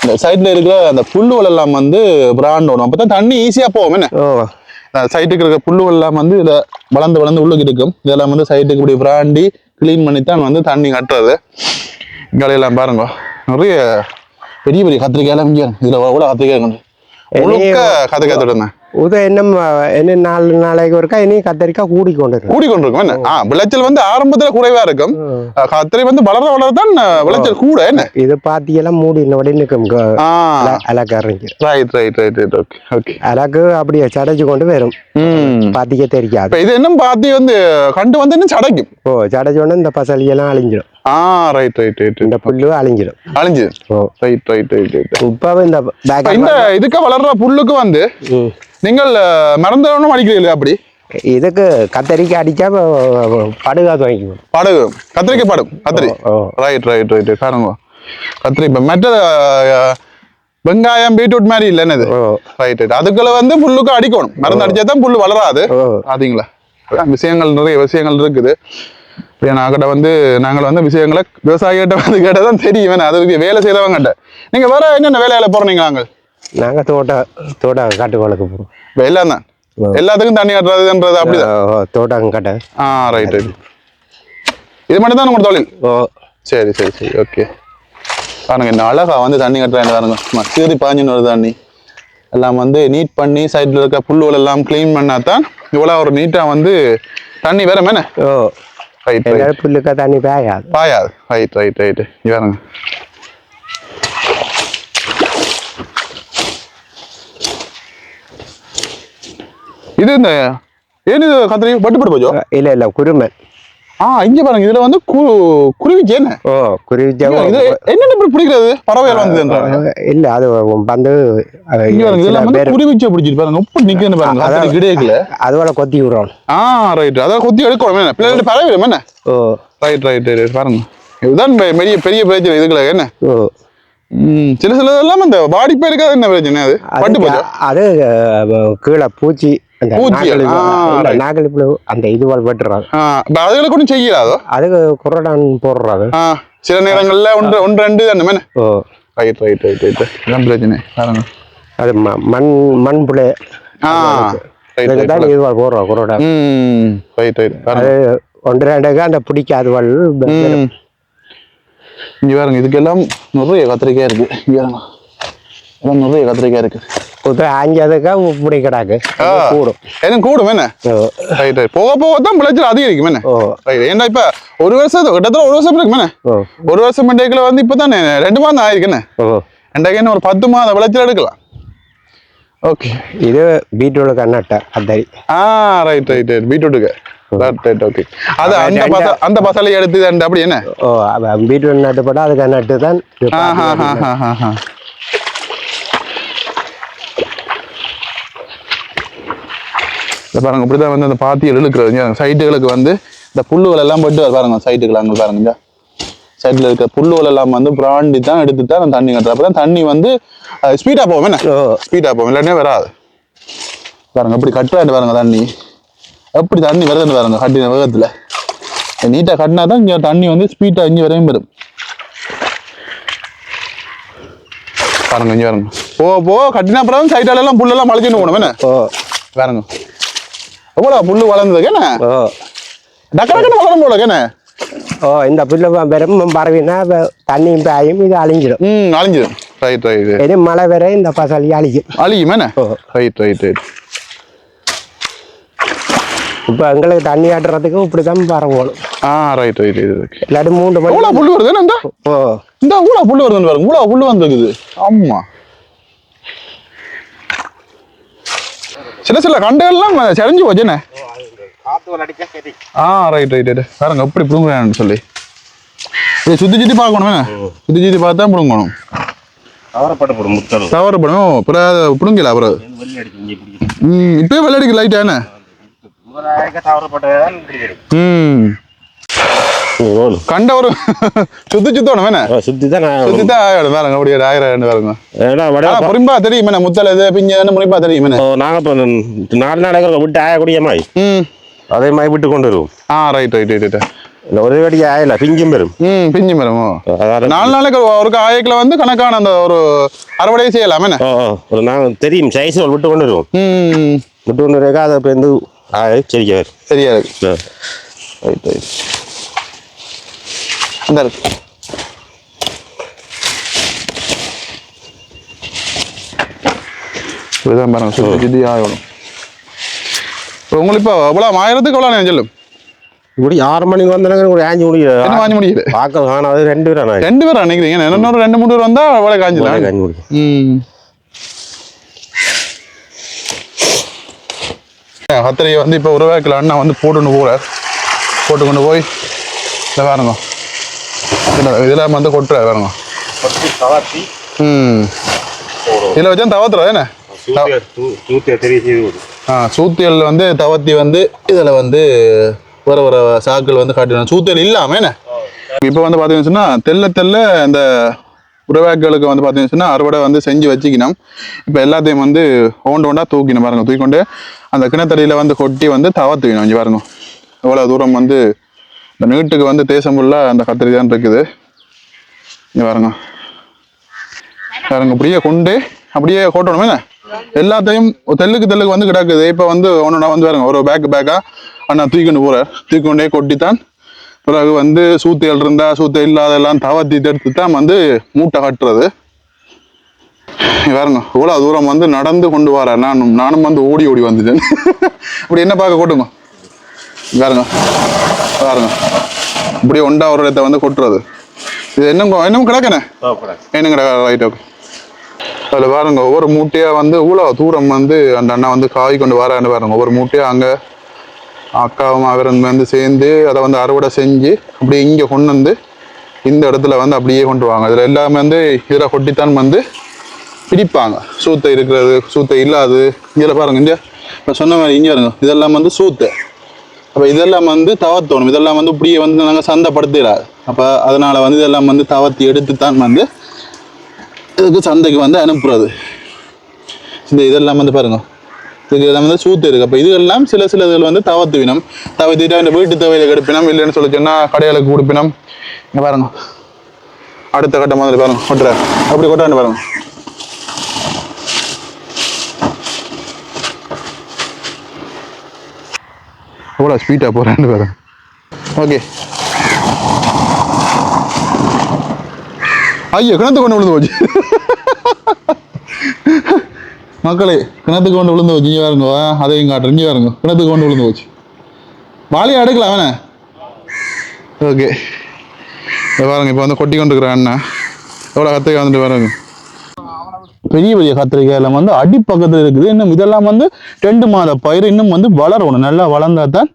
இந்த சைட்ல இருக்கிற அந்த புல்லுகள் எல்லாம் வந்து பிராண்ட் ஒன்று அப்போ தான் தண்ணி ஈஸியா போகும் என்ன? ஓ. சைட்டுக்கு இருக்கிற புல்லுகள் எல்லாம் வந்து இதை வளர்ந்து வளர்ந்து உள்ளுக்கு இருக்கும். இதெல்லாம் வந்து சைட்டுக்கு இப்படி பிராண்டி க்ளீன் பண்ணி தான் வந்து தண்ணி கட்டுறது. இங்கெல்லாம் பாருங்க. நிறைய பெரிய பெரிய கத்திரிக்காய் எல்லாம் இங்கே இதில் எவ்வளோ கத்திரிக்காய் இருக்கு? முழுக்க கத்திரிக்காய் தொடுந்தேன் உத என்ன என்ன நாலு நாளைக்கு ஒருக்கா இனி கத்தரிக்காய் கூடி கொண்டு கூடி கொண்டிருக்கும் என்ன? ஆ. விளைச்சல் வந்து ஆரம்பத்துல குறைவா இருக்கும். கத்திரி வந்து வளர வளர தான் விளைச்சல் கூட என்ன? இது பாத்தியெல்லாம் மூடி இன்னொடி நிற்கும். அலக்கறிஞ்சு right right right right okay okay அலக்கு அப்படியே சடைச்சு கொண்டு வரும். பாத்திக்க தெரியாது. இது என்ன பாத்தி வந்து கண்டு வந்து இன்னும் சடைக்கும். ஓ சடைச்ச உடனே இந்த பசலியெல்லாம் அழிஞ்சிடும் ஆ ரைட் ரைட் ரைட் இந்த புல்லு அழிஞ்சிடும். அழிஞ்சு ரைட் ரைட் ரைட் ரைட் இப்போ இந்த பேக் இந்த இதுக்கு வளர்ற புல்லுக்கு வந்து நீங்கள் மருந்தவனும் அடிக்கிறீங்களா அப்படி? இதுக்கு கத்தரிக்காய் அடிச்சா படுகா துவைக்கும் படகு கத்திரிக்காய் படம் கத்திரி ரைட் ரைட் ரைட் பாருங்க. கத்திரி மற்ற வெங்காயம் பீட்ரூட் மாதிரி இல்லை என்னது? ஓ. ரைட் ரைட் அதுக்குள்ள வந்து புல்லுக்கு அடிக்கணும். மருந்து அடிச்சா தான் புல்லு வளராது. அதான் விஷயங்கள் நிறைய விஷயங்கள் இருக்குது. நாங்கிட்ட வந்து நாங்கள் வந்து விஷயங்களை விவசாயிகிட்ட வந்து கேட்டால் தான் தெரியும். வேணா அதுக்கு வேலை செய்கிறவங்ககிட்ட நீங்கள் வேற என்னென்ன வேலையில போகிறீங்க நாங்கள் நாங்கள் தோட்டம் தோட்டம் காட்டுக்கோளுக்கு போகிறோம் இப்போ எல்லாம் தான்? எல்லாத்துக்கும் தண்ணி கட்டுறதுன்றது அப்படிதான்? தோட்டம் கட்ட. ஆ ரைட் ரைட் இது மட்டும் தான் உங்களோட தொழில்? ஓ சரி சரி சரி ஓகே பாருங்க என்ன அழகா வந்து தண்ணி கட்டுறேன் பாருங்க. சீறி பாஞ்சின்னு வருது தண்ணி. எல்லாம் வந்து நீட் பண்ணி சைடில் இருக்க புல்லுகள் எல்லாம் க்ளீன் பண்ணா தான் இவ்வளோ ஒரு நீட்டாக வந்து தண்ணி வேற மேனே ஓ ரைட் ரைட் புல்லுக்க தண்ணி பாயாது பாயாது ரைட் ரைட் ரைட்டு பாருங்க இது இந்த ஏன் இது கத்திரி? பட்டுப்பட்டு போச்சோ? இல்லை இல்லை குருமன் ஆ இங்க பாருங்க இதுல வந்து கு குருவிச்சு என்ன? ஓ குருவிச்சா இது என்னென்ன பிடிக்கிறது? பறவைகள் வந்ததுன்றாங்க இல்லை அது வந்து அது இங்க பாருங்க இதெல்லாம் வந்து குருவிச்சு பிடிச்சிட்டு பாருங்க உப்பு நிக்குதுன்னு பாருங்க. கத்திரி கிடைக்கல. அதுபோல கொத்தி விடுறோம். ஆ ரைட் அதான் கொத்தி எடுக்கணும் என்ன? பிள்ளைகள் பறவைகள் என்ன? ஓ. ரைட் ரைட் ரைட் பாருங்க. இதுதான் பெரிய பெரிய பிரச்சனை இதுக்குள்ள என்ன? ஓ. சில சில எல்லாம் இந்த வாடி போயிருக்காது என்ன பிரச்சனை அது? பட்டு அது போச்சா? அது கீழே பூச்சி அந்த இதுவால் வெட்டுறாங்க. ஆ இப்போ அதுகளுக்கு ஒன்றும் செய்யலாதோ அதுக்கு குரடான் போடுறாங்க. ஆ சில நேரங்கள்ல ஒன்று ஒன்று ரெண்டு ஓ. ரைட் ரைட் ரைட் ரைட் இதான் பிரச்சனை? பாருங்க. அது ம- மண் மண் ஆ ரைட் தான் இதுவால் போடுறோம் குரடான். ம் ரைட் ரைட் பாருங்க. அது ஒன்று ரெண்டுக்கு அந்த பிடிக்காதுவால் ம். இங்க பாருங்க இதுக்கெல்லாம் நிறைய கத்திரிக்காய் இருக்கு. இங்க பாருங்க. நிறைய கத்திரிக்காய் இப்போ ஆஞ்சதுக்கா பிடி கிடாக்கு. கூடும். எனக்கு கூடும் என்ன? ஓ. ரைட் ரைட் போக போக தான் விளைச்சல் அதிகரிக்கும் என்ன? ஓ. ரைட் ஏன்னா இப்ப ஒரு வருஷம் கிட்டத்தட்ட ஒரு வருஷம் என்ன? ஒரு வருஷம் மண்டேக்கில் வந்து இப்போ தானே ரெண்டு மாதம் ஆயிருக்கு என்ன? ரெண்டாயிரம் ஒரு பத்து மாதம் விளைச்சல் எடுக்கலாம். ஓகே இது பீட்ரூட் கண்ணட்டை அத்தரி. ஆ ரைட் ரைட் ரைட் பீட்ரூட்டுக்கு. ரைட் ரைட் ஓகே அது அந்த பச அந்த பசலை எடுத்து அந்த அப்படி என்ன? ஓ பீட்ரூட் நட்டுப்பட்டா அதுக்கு நட்டு தான் இது ஆ ஹா பாத்தி ஹா ஹா ஹா ஹா இந்த பாருங்க இப்படிதான் வந்து அந்த பாத்திகள் இழுக்கிறது. சைட்டுகளுக்கு வந்து இந்த புல்லுகள் எல்லாம் போட்டு பாருங்க சைட்டுகள் அங்கே பாருங்க சைட்டில் இருக்க புல்லுகள் எல்லாம் வந்து பிராண்டி தான் எடுத்து தான் அந்த தண்ணி கட்டுறப்ப தான் தண்ணி வந்து ஸ்பீடாக போகும் என்ன? ஓ. ஸ்பீடாக போகும் இல்லாட்டியே வராது. பாருங்க எப்படி கட்டுறாண்டு பாருங்க தண்ணி. எப்படி தண்ணி வருதுன்னு பாருங்க கட்டின வேகத்தில். நீட்டாக கட்டினா தான் இங்கே தண்ணி வந்து ஸ்பீடாக இங்கே வரையும் வரும். பாருங்க இங்கே பாருங்க. போ போ கட்டின அப்புறம் சைட்டால எல்லாம் புல்லெல்லாம் மலைச்சுட்டு போகணும் என்ன? ஓ. பாருங்க. எவ்வளோ புல்லு வளர்ந்ததுக்கு என்ன? ஓ டக்கு டக்குன்னு வளரும் போல என்ன? ஓ இந்த புல்லு பெரும் இப்ப தண்ணியும் பாயும் இது அழிஞ்சிடும் ம் அழிஞ்சிடும் ரைட் ரைட் இது மழை வர இந்த பசலி அழிக்கும் அழியும். ரைட் ரைட் ரைட் இப்போ எங்களுக்கு தண்ணி ஆட்டுறதுக்கு இப்படி தான் பறவோணும் ஆ ரைட் ரைட் ரைட் இல்லாட்டி மூன்று மணி எவ்வளோ புல்லு வருது இந்த? ஓ இந்த ஊழா புல்லு வருதுன்னு பாருங்க ஊழா புல்லு வந்துருக்குது. ஆமா சில சில கண்டுகள்லாம் செறிஞ்சு போச்சு என்ன? ஆ ரைட் ரைட் ரைட் பாருங்க எப்படி பிடுங்குறான்னு சொல்லி. இதை சுத்தி சுத்தி பார்க்கணும் சுத்தி சுத்தி பார்த்தா பிடுங்கணும். அவரப்பட்ட போடும் முத்தல் தவறு பண்ணும் அப்புறம் பிடுங்கல அப்புறம் ம் இப்போயே வெள்ளடிக்கு லைட்டா என்ன? தவறப்பட்டதான் பிடிக்கிறது ம். கண்ட ஒரு சுத்தி சுத்தணும் என்ன? சுத்தி தான் சுத்தி தான் ஆயிடும் பாருங்க அப்படியே ஆயிரம் வட ஆனா புரிம்பா தெரியும் என்ன முத்தல் இது பிஞ்சு முனிப்பா தெரியும் என்ன? இப்போ நாலு நாளைக்கு விட்டு ஆயக்கூடிய மாதிரி அதே மாதிரி விட்டு கொண்டு வருவோம். ஆ ரைட் ரைட் ரைட் இந்த ஒரு வேடிக்கை ஆயில பிஞ்சும் பெறும். ம் பிஞ்சு மரமோ அதாவது நாலு நாளைக்கு ஒரு ஆயக்கில் வந்து கணக்கான அந்த ஒரு அறுவடை செய்யலாம் என்ன? ஒரு நாங்கள் தெரியும் சைஸ் விட்டு கொண்டு வருவோம். விட்டு கொண்டு வரக்கா அதை இப்போ வந்து சரிக்க வரும். சரியா இருக்கு ரைட் ரைட் இந்த இருக்கு இதுதான் பாருங்க சுத்தி சுத்தி ஆகணும். உங்களுக்கு இப்போ எவ்வளோ ஆயிரத்துக்கு எவ்வளோ நேரம் சொல்லும்? இப்படி ஆறு மணிக்கு வந்தாங்க ஒரு ஆஞ்சு என்ன முடியும் வாங்கி முடியுது பார்க்க காணாது ரெண்டு பேரும் ரெண்டு பேரும் நினைக்கிறீங்க? இன்னொரு ரெண்டு மூணு பேர் வந்தால் எவ்வளோ காஞ்சிடலாம் ஆஞ்சு முடியும் ம். கத்திரியை வந்து இப்போ ஒரு வேக்கில் அண்ணா வந்து போட்டுன்னு போகிறார் போட்டு கொண்டு போய் இதில் வேணுங்க இதில் இதில் வந்து கொட்டுறாரு வேணுங்க ம். இதில் வச்சா தவத்துறா என்ன? ஆ சூத்தியல் வந்து தவத்தி வந்து இதில் வந்து வர வர சாக்கள் வந்து காட்டிடணும் சூத்தியல் இல்லாமல் என்ன? இப்போ வந்து பார்த்தீங்கன்னு சொன்னால் தெல்ல தெல்ல இந்த உறவாக்களுக்கு வந்து பார்த்தீங்கன்னா அறுவடை வந்து செஞ்சு வச்சுக்கணும். இப்போ எல்லாத்தையும் வந்து ஓண்டு ஓண்டா தூக்கிணும் பாருங்க தூக்கிக்கொண்டு அந்த கிணத்தடியில் வந்து கொட்டி வந்து தவத்துக்கணும் இங்கே பாருங்க. எவ்வளோ தூரம் வந்து இந்த மீட்டுக்கு வந்து தேசம் ஃபுல்லாக அந்த கத்திரி தான் இருக்குது. இங்கே பாருங்க. பாருங்க அப்படியே கொண்டு அப்படியே கொட்டணுமே என்ன? எல்லாத்தையும் தெல்லுக்கு தெல்லுக்கு வந்து கிடக்குது. இப்போ வந்து ஒன்றா வந்து பாருங்க ஒரு பேக் பேக்காக அண்ணா தூக்கிட்டு போகிறார் தூக்கிக்கொண்டே கொட்டித்தான். பிறகு வந்து சூத்தைகள் இருந்தா சூத்தை இல்லாதெல்லாம் தவத்தி எடுத்து தான் வந்து மூட்டை கட்டுறது. இங்க பாருங்க இவ்வளோ தூரம் வந்து நடந்து கொண்டு வர. நானும் நானும் வந்து ஓடி ஓடி வந்துட்டேன். [LAUGHS] அப்படி என்ன பார்க்க கூட்டுங்க இங்க பாருங்க. பாருங்க. இப்படி ஒண்டா ஒரு இடத்த வந்து கொட்டுறது. இது என்ன என்ன கிடக்கண்ணே என்ன? கிடக்க. ரைட் ஓகே அதில் பாருங்க ஒவ்வொரு மூட்டையாக வந்து இவ்வளோ தூரம் வந்து அந்த அண்ணா வந்து காய் கொண்டு வரான்னு பாருங்க. ஒவ்வொரு மூட்டையாக அங்கே அக்காவும் அவரும் வந்து சேர்ந்து அதை வந்து அறுவடை செஞ்சு அப்படியே இங்கே கொண்டு வந்து இந்த இடத்துல வந்து அப்படியே கொண்டு வாங்க. இதில் எல்லாமே வந்து இதில் கொட்டித்தான் வந்து பிடிப்பாங்க. சூத்தை இருக்கிறது சூத்தை இல்லாது இதில் பாருங்க இங்கே. இப்போ சொன்ன மாதிரி இங்கே இருங்க இதெல்லாம் வந்து சூத்தை. அப்போ இதெல்லாம் வந்து தவத்தோணும் இதெல்லாம் வந்து இப்படியே வந்து நாங்கள் சந்தைப்படுத்திடாது அப்போ அதனால் வந்து இதெல்லாம் வந்து தவத்தி எடுத்து தான் வந்து இதுக்கு சந்தைக்கு வந்து அனுப்புறது. இந்த இதெல்லாம் வந்து பாருங்க. இது எல்லாம் வந்து சூத்து இருக்கு. அப்போ இதெல்லாம் சில சில இதுகள் வந்து தவத்துவினம் தவத்திட்டு இந்த வீட்டு தேவையில கெடுப்பினம் இல்லைன்னு சொல்லி சொன்னால் கடைகளுக்கு கொடுப்பினம். இங்கே பாருங்க. அடுத்த கட்டம் மாதிரி பாருங்க. கொட்டுற அப்படி கொட்டாண்டு பாருங்க. எவ்வளோ ஸ்பீடாக போகிறேன்னு வரேன் ஓகே ஐயோ கிணத்து கொண்டு விழுந்து போச்சு. மக்களே கிணத்துக்கு கொண்டு விழுந்து போச்சு. இங்கே அதை அதையும் காட்டுறேன். இங்கே பாருங்க கிணத்துக்கு கொண்டு விழுந்து போச்சு. வாலியை எடுக்கலாம் வேணே ஓகே பாருங்க இப்போ வந்து கொட்டி கொண்டு இருக்கிறேன் அண்ணா எவ்வளோ கத்துக்க வந்துட்டு பாருங்க. பெரிய பெரிய கத்திரிக்காய் எல்லாம் வந்து அடிப்பக்கத்தில் இருக்குது. இன்னும் இதெல்லாம் வந்து ரெண்டு மாத பயிர் இன்னும் வந்து வளரணும். நல்லா வளர்ந்தா தான்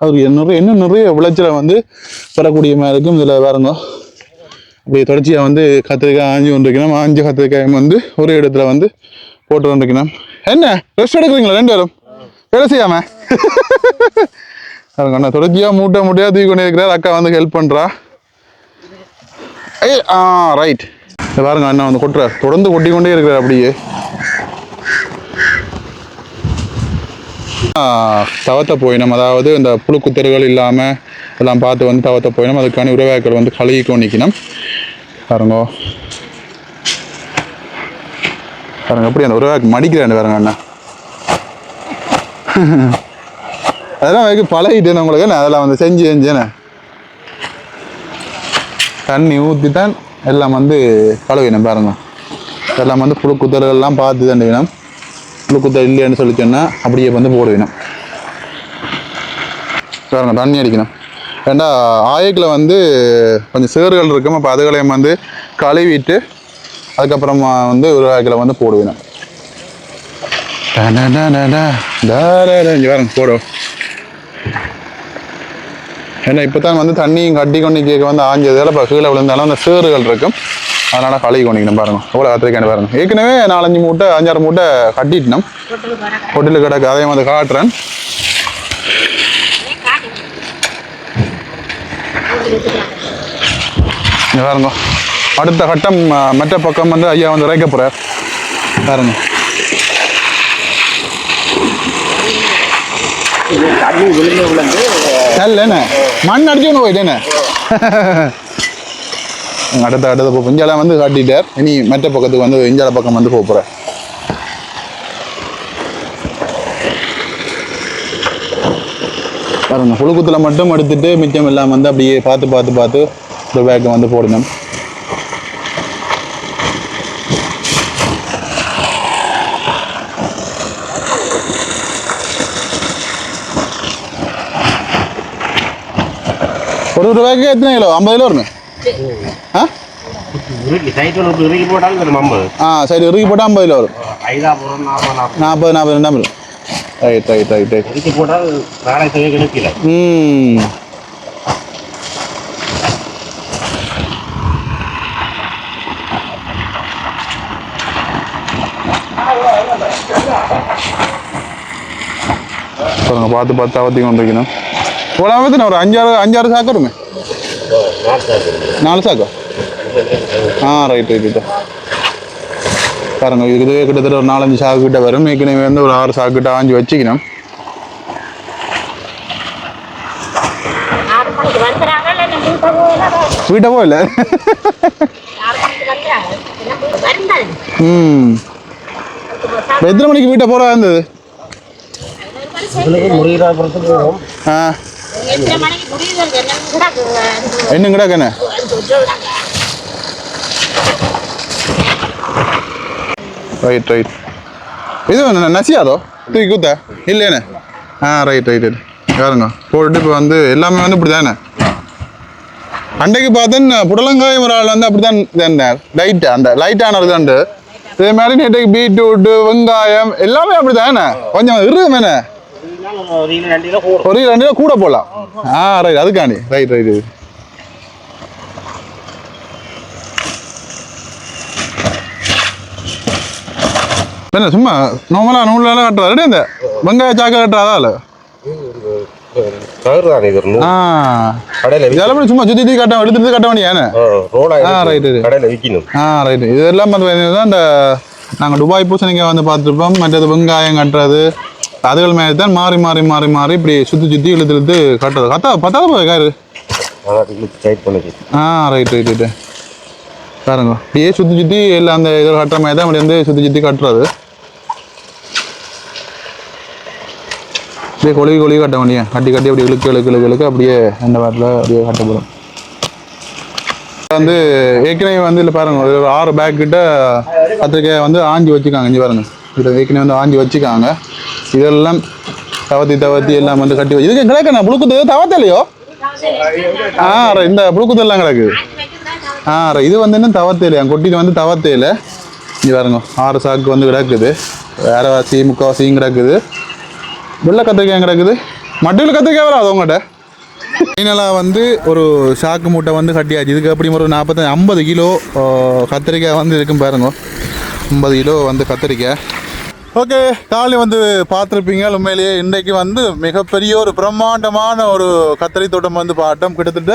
அதுக்கு நிறைய இன்னும் நிறைய விளைச்சலை வந்து பெறக்கூடிய மாதிரி இருக்கும். இதில் பாருங்க. அப்படியே தொடர்ச்சியாக வந்து கத்திரிக்காய் ஆஞ்சி கொண்டிருக்கணும். ஆஞ்ச கத்திரிக்காய் வந்து ஒரு இடத்துல வந்து போட்டு கொண்டிருக்கணும். என்ன? ரெஸ்ட் எடுக்கிறீங்களா ரெண்டு பேரும்? வேலை செய்யாம? அண்ணா தொடர்ச்சியாக மூட்டை மூட்டையாக தூக்கி கொண்டு இருக்கிறார். அக்கா வந்து ஹெல்ப் பண்ணுறா ஏ ஆ ரைட் பாருங்க அண்ணா வந்து கொட்டுறார். தொடர்ந்து கொட்டி கொண்டே இருக்கிறார் அப்படியே. தவத்தை போயினோம். போயினம் அதாவது இந்த புழுக்குத்தறுகள் இல்லாமல் எல்லாம் பார்த்து வந்து தவத்தை போயினோம். அதுக்கான உறவாக்கள் வந்து கழுகி கொண்டிக்கணும் பாருங்க. பாருங்க எப்படி அந்த உறவாக்கு மடிக்கிறாண்டு பாருங்க அண்ணா. அதெல்லாம் வைக்க பழகிட்டேன் உங்களுக்கு என்ன அதெல்லாம் வந்து செஞ்சு செஞ்சேன்னு தண்ணி ஊற்றி தான் எல்லாம் வந்து கழுவினேன் பாருங்க. எல்லாம் வந்து புழுக்குத்தறுகள்லாம் பார்த்து தண்டுவினம் வேணும். புழுக்குத்தல் இல்லைன்னு சொல்லி சொன்னால் அப்படியே வந்து போடுவினம் பாருங்க தண்ணி அடிக்கணும். ஏண்டா ஆயக்கில் வந்து கொஞ்சம் சேறுகள் இருக்கும். அப்போ அதுகளையும் வந்து கழுவிட்டு அதுக்கப்புறமா வந்து ஒரு ஆயக்கில் வந்து போடுவினம் இங்கே பாருங்க போடும் ஏன்னா இப்போ தான் வந்து தண்ணியும் கட்டி கொண்டு கேட்க வந்து ஆஞ்சதால இப்போ கீழே விழுந்தாலும் அந்த சேறுகள் இருக்கும். அதனால் கழுவி கொண்டிக்கணும் பாருங்க. எவ்வளோ கத்திரிக்காய் பாருங்க. ஏற்கனவே நாலஞ்சு மூட்டை அஞ்சாறு மூட்டை கட்டிட்டோம். ஹோட்டலில் கிடக்கு. அதையும் வந்து காட்டுறேன். பாருங்க. அடுத்த கட்டம் மற்ற பக்கம் வந்து ஐயா வந்து இறைக்க போகிறார் பாருங்க. தண்ணி என்ன மண் அடிச்சு ஒன்று அடுத்த அடுத்த போ. இஞ்சால வந்து காட்டிட்டார். இனி மற்ற பக்கத்துக்கு வந்து இஞ்சால பக்கம் வந்து போகிறேன் பாருங்க புழுக்குத்தில் மட்டும் எடுத்துட்டு மிச்சம் எல்லாம் வந்து அப்படியே பார்த்து பார்த்து பார்த்து இந்த பேக்கை வந்து போடணும். ஒரு ரூபாய்க்கு எத்தனை கிலோ? ஐம்பது கிலோ வருமே? ஆ? ஆ சரி இறுக்கி போட்டால் ஐம்பது கிலோ வரும். நாற்பது நாற்பது ரெண்டாம் kilo. Right right right right இறுக்கி போட்டால் நாளை கிடைக்கல ம். பாருங்க பார்த்து பார்த்து அவத்தி கொண்டு இவ்வளோ அவத்தின ஒரு அஞ்சாறு அஞ்சாறு சாக்கு வருமே நாலு சாக்கா? ஆ ரைட் ரைட் ரைட் பாருங்க இதுவே கிட்டத்தட்ட ஒரு நாலஞ்சு சாக்கு கிட்ட வரும். ஏற்கனவே வந்து ஒரு ஆறு சாக்கு கிட்ட ஆஞ்சு வச்சுக்கணும். வீட்டை போகல? ம். எத்தனை மணிக்கு வீட்டை போகிறா இருந்தது ஆ. எத்தனை மணிக்கு என்ன கிடக்கு ரைட் ரைட் இது நசியாதோ? தூக்கி கூத்த? இல்லைண்ணே ஆ ரைட் ரைட் ரைட் பாருங்க. போட்டுட்டு இப்போ வந்து எல்லாமே வந்து இப்படி தானே அன்றைக்கு பார்த்தேன் புடலங்காய் ஒரு வந்து அப்படி தான் இருந்தார். லைட்டு அந்த லைட்டானது உண்டு. இதே மாதிரி நேற்றுக்கு பீட்ரூட்டு வெங்காயம் எல்லாமே அப்படி தானே கொஞ்சம் இருக்குமேண்ணே ஒரு ரெண்டு கிலோ கூட போடலாம். ஆ ரைட் அதுக்காண்டி. ரைட் ரைட் என்ன சும்மா நார்மலாக நூலெல்லாம் கட்டுறாரு இந்த வெங்காய சாக்கை கட்டுறாதா இல்லை? இதெல்லாம் சும்மா சுற்றி கட்ட எடுத்துட்டு கட்ட வேண்டியானே ரோடா ஆ, விற்கணும் ஆ ரைட் இதெல்லாம் இந்த நாங்கள் துபாய் பூசணிக்காய் வந்து பார்த்துருப்போம். மற்றது வெங்காயம் கட்டுறது. அதுகள் மாதிரி தான் மாறி மாறி மாறி மாறி இப்படி சுற்றி சுற்றி இழுத்து இழுத்து கட்டுறது. கத்தா பத்தாவது போய் காரு. ஆ ரைட் ரைட் ரைட்டு பாருங்க. அப்படியே சுற்றி சுற்றி எல்லாம் அந்த இதில் கட்டுற மாதிரி தான் அப்படி வந்து சுற்றி சுற்றி கட்டுறது. அப்படியே கொழுவி கொழுவி கட்ட வேண்டிய கட்டி கட்டி அப்படியே இழுக்கு இழுக்கு இழுக்கு இழுக்கு அப்படியே அந்த வாரத்தில் அப்படியே கட்டப்படும் வந்து ஏற்கனவே வந்து இல்லை பாருங்க ஒரு ஆறு பேக் கிட்ட கத்திரிக்காய் வந்து ஆஞ்சி வச்சுக்காங்க இங்கே பாருங்க. ஏற்கனவே வந்து வாங்கி வச்சுக்காங்க. இதெல்லாம் தவத்தி தவத்தி எல்லாம் வந்து கட்டி வச்சு இதுக்கு கிடக்கு நான் புழுக்குத்து? தவத்தலையோ ஆ இந்த புழுக்குத்து எல்லாம் கிடக்கு. ஆ இது வந்து இன்னும் தவத்தையில கொட்டிட்டு வந்து தவத்தேல இங்கே பாருங்க ஆறு சாக்கு வந்து கிடக்குது. வேறவாசி முக்காவாசியும் கிடக்குது. வெள்ளை கத்திரிக்காய் கிடக்குது? மட்டும் கத்திரிக்காய் வராது உங்கள்கிட்ட ஃபைனலாக வந்து ஒரு சாக்கு மூட்டை வந்து கட்டியாச்சு. இதுக்கு அப்படி ஒரு நாற்பத்தஞ்சு ஐம்பது கிலோ கத்திரிக்காய் வந்து இருக்கும் பாருங்க. ஐம்பது கிலோ வந்து கத்திரிக்காய். ஓகே காலை வந்து பார்த்துருப்பீங்க. உண்மையிலேயே இன்றைக்கு வந்து மிகப்பெரிய ஒரு பிரம்மாண்டமான ஒரு கத்திரி தோட்டம் வந்து பாட்டம் கிட்டத்தட்ட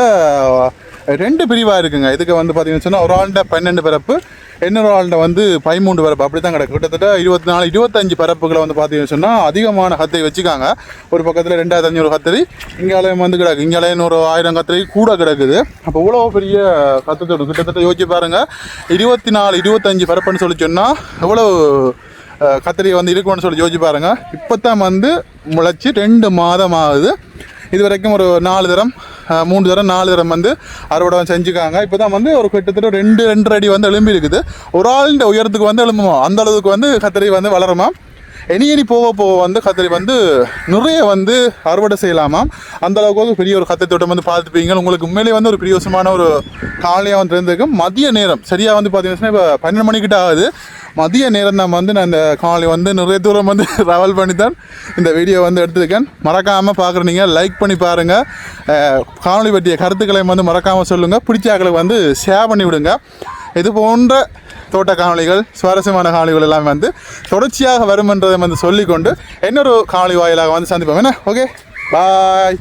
ரெண்டு பிரிவாக இருக்குங்க. இதுக்கு வந்து பார்த்தீங்கன்னு சொன்னால் ஒரு ஆள்கிட்ட பன்னெண்டு பிறப்பு இன்னொரு ஆள்கிட்ட வந்து பதிமூன்று பிறப்பு. அப்படி தான் கிடக்கு. கிட்டத்தட்ட இருபத்தி நாலு இருபத்தஞ்சு பிறப்புகளை வந்து பார்த்தீங்கன்னு சொன்னால் அதிகமான கத்திரி வச்சுக்காங்க. ஒரு பக்கத்தில் ரெண்டாயிரத்தி அஞ்சூறு கத்திரி இங்காலயம் வந்து கிடக்கு. இங்காலயம் ஒரு ஆயிரம் கத்திரி கூட கிடக்குது. அப்போ இவ்வளோ பெரிய கத்தத்தோடு கிட்டத்தட்ட யோசிச்சு பாருங்கள் இருபத்தி நாலு இருபத்தஞ்சு பிறப்புன்னு சொல்லி சொன்னால் எவ்வளோ கத்திரி வந்து இருக்கும்னு சொல்லி யோசிச்சு பாருங்கள் இப்போ தான் வந்து முளைச்சி ரெண்டு மாதம் ஆகுது இது வரைக்கும் ஒரு நாலு தரம் மூணு தரம் நாலு தரம் வந்து அறுவடை செஞ்சுக்காங்க. இப்போ தான் வந்து ஒரு கிட்டத்தட்ட ரெண்டு ரெண்டரை அடி வந்து எலும்பி இருக்குது ஒரு ஆளுடைய உயரத்துக்கு வந்து எலும்புமா அந்த அளவுக்கு வந்து கத்திரி வந்து வளருமா? இனி இனி போக போக வந்து கத்திரி வந்து நிறைய வந்து அறுவடை செய்யலாமாம் அந்த அளவுக்கு வந்து பெரிய ஒரு கத்திரி தோட்டம் வந்து பார்த்துப்பீங்க. உங்களுக்கு உண்மையிலேயே வந்து ஒரு பிரியோசமான ஒரு காலையாக வந்து இருந்திருக்கும் மதிய நேரம். சரியாக வந்து பார்த்தீங்கன்னா இப்போ பன்னெண்டு மணிக்கிட்ட ஆகுது. மதிய நேரம் தான் வந்து நான் இந்த காலை வந்து நிறைய தூரம் வந்து ட்ராவல் பண்ணி தான் இந்த வீடியோ வந்து எடுத்திருக்கேன். மறக்காமல் பார்க்குறீங்க. லைக் பண்ணி பாருங்கள் காணொலி பற்றிய கருத்துக்களை வந்து மறக்காமல் சொல்லுங்கள் பிடிச்சாக்களை வந்து ஷேர் பண்ணி விடுங்க. இது போன்ற தோட்ட காணொலிகள் சுவாரஸ்யமான காணொலிகள் எல்லாம் வந்து தொடர்ச்சியாக வரும் என்றதை வந்து சொல்லிக்கொண்டு இன்னொரு காணொலி வாயிலாக வந்து சந்திப்போம். என்ன? Okay bye